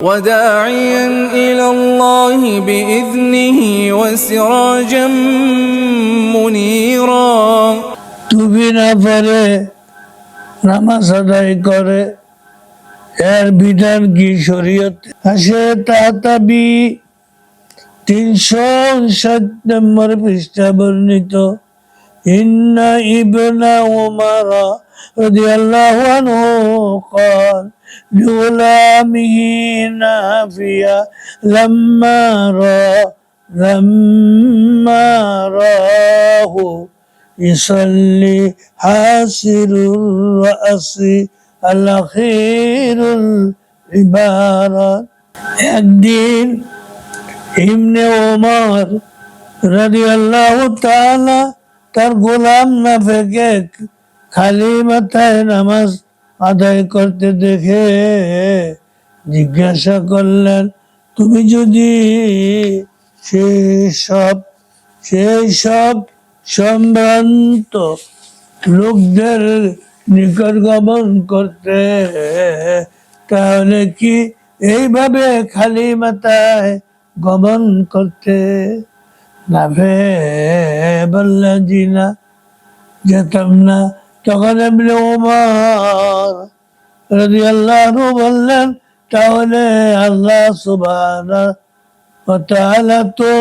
وداعيا إلى الله بإذنه وسراجا منيرا টুপি না পরে নামাজ আদায় করে এর বিধান কি শরীয়ত আসে তাতাবি তিনশো ষাট নম্বর পৃষ্ঠা বর্ণিত ইন্না ইবনা উমার রাদিয়াল্লাহু আনহু قال لغلامه نافيا لما را لما راه يصلي حاسر الرأس الأخير العبارة একদিন ইমনে ওমর রাজি আল্লাহ তাআলা তার গোলাম না ফেকে খালি মাথায় নামাজ আদায় করতে দেখে জিজ্ঞাসা করলেন, তুমি যদি সেই সব সেই সব সম্ভ্রান্ত লোকদের নিকট গমন করতে, তাহলে কি এইভাবে খালি মাথায় গমন করতে? না ভে বললেন জি না যেতাম না তখন এমনি ওমর রাজি আল্লাহ বললেন, তাহলে আল্লাহ সুবাহ তাহলে তো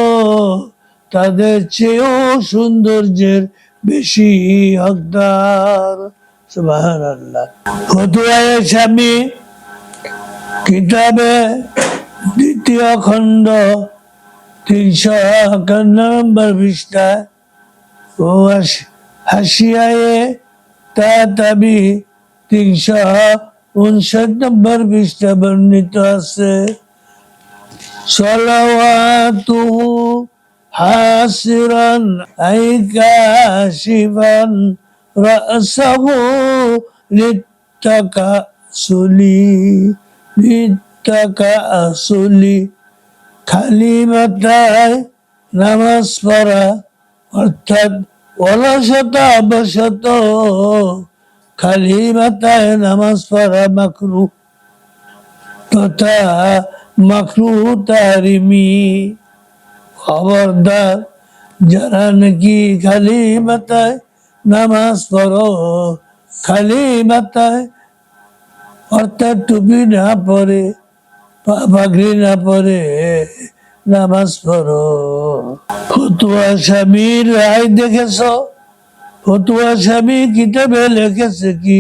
তাদের চেয়েও সৌন্দর্যের বেশি হকদার। সুবাহান আল্লাহ ফতুয়ায় স্বামী কিতাবে দ্বিতীয় খণ্ড তিনশো একান্ন নম্বর পৃষ্ঠায় ও হাস- হাসিয়ায় তাবি তিনশো উনষাট নম্বর পৃষ্ঠা বর্ণিত আছে। সলাওয়াতুহু হাসিরান আইকাশিবান রাসাহু লিত্তাকাসুলি লিত্তাকাসুলি খালি মাথায় নামাজ পড়া, অর্থাৎ অলসত অবসত খালি মাথায় নামাজ পড়া মাকরু। তথা মাকরু তারিমি খবরদার, যারা নাকি খালি মাথায় নামাজ পড়ো, খালি মাথায় অর্থাৎ টুপি না পরে পাগড়ি না পরে নামাজ পড়ো। ফতুয়া স্বামীর রায় দেখেছ? ফতুয়া স্বামী কিতাবে লিখেছে কি?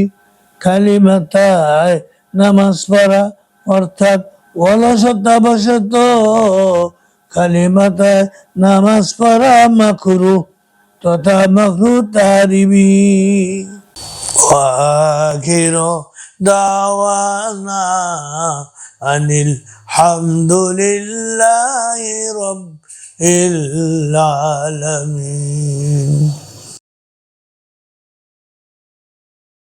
খালি মাথায় নামাজ পড়া, অর্থাৎ অলসতা বসত খালি মাথায় নামাজ পড়া মাখুরু তথা মাখরু তারিবি। আখির دعوانا أن الحمد لله رب العالمين